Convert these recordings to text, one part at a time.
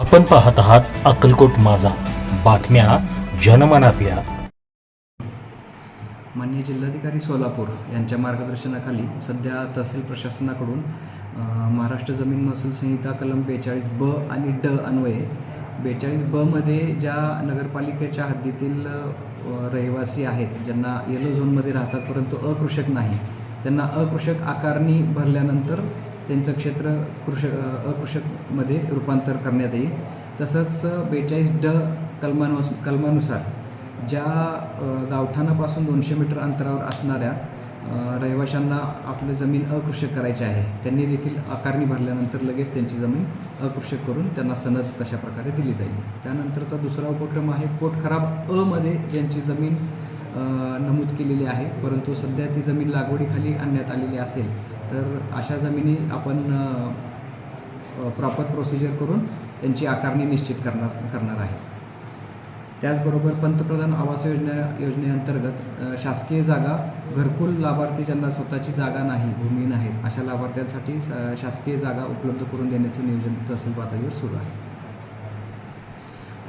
आपण पाहत आहात अक्कलकोट माझा. बातम्या जनमनातल्या. मान्य जिल्हाधिकारी सोलापूर यांच्या मार्गदर्शनाखाली सध्या तहसील प्रशासनाकडून महाराष्ट्र जमीन महसूल संहिता कलम बेचाळीस ब आणि ड अन्वये बेचाळीस बमध्ये ज्या नगरपालिकेच्या हद्दीतील रहिवासी आहेत ज्यांना येलो झोनमध्ये राहतात परंतु अकृषक नाही त्यांना अकृषक आकारणी भरल्यानंतर त्यांचं क्षेत्र कृष अकृषकमध्ये रूपांतर करण्यात येईल. तसंच बेचाळीस ड कलमानुस कलमानुसार ज्या गावठाणापासून दोनशे मीटर अंतरावर असणाऱ्या रहिवाशांना आपलं जमीन अकृषक करायची आहे त्यांनी देखील आकारणी भरल्यानंतर लगेच त्यांची जमीन अकृषक करून त्यांना सनद तशा प्रकारे दिली जाईल. त्यानंतरचा दुसरा उपक्रम आहे पोट खराब अमध्ये ज्यांची जमीन नमूद केलेली आहे परंतु सध्या ती जमीन लागवडीखाली आणण्यात आलेली असेल तर अशा जमिनी आपण प्रॉपर प्रोसिजर करून त्यांची आकारणी निश्चित करणार करणार आहे. त्याचबरोबर पंतप्रधान आवास योजना योजनेअंतर्गत शासकीय जागा घरकुल लाभार्थी ज्यांना स्वतःची जागा नाही भूमी नाहीत अशा लाभार्थ्यांसाठी शासकीय जागा उपलब्ध करून देण्याचं नियोजन तहसील पातळीवर सुरू आहे.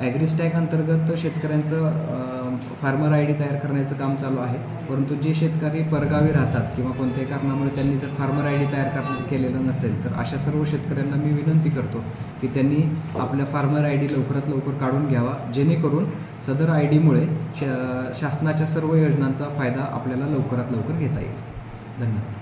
ॲग्रिस्टॅक अंतर्गत शेतकऱ्यांचं फार्मर आय डी तयार करण्याचं काम चालू आहे. परंतु जे शेतकरी परगावी राहतात किंवा कोणत्याही कारणामुळे त्यांनी जर फार्मर आय डी तयार कर केलेलं नसेल तर अशा सर्व शेतकऱ्यांना मी विनंती करतो की त्यांनी आपल्या फार्मर आय डी लवकरात लवकर काढून घ्यावा. जेणेकरून सदर आय डीमुळे श शासनाच्या सर्व योजनांचा फायदा आपल्याला लवकरात लवकर घेता येईल. धन्यवाद.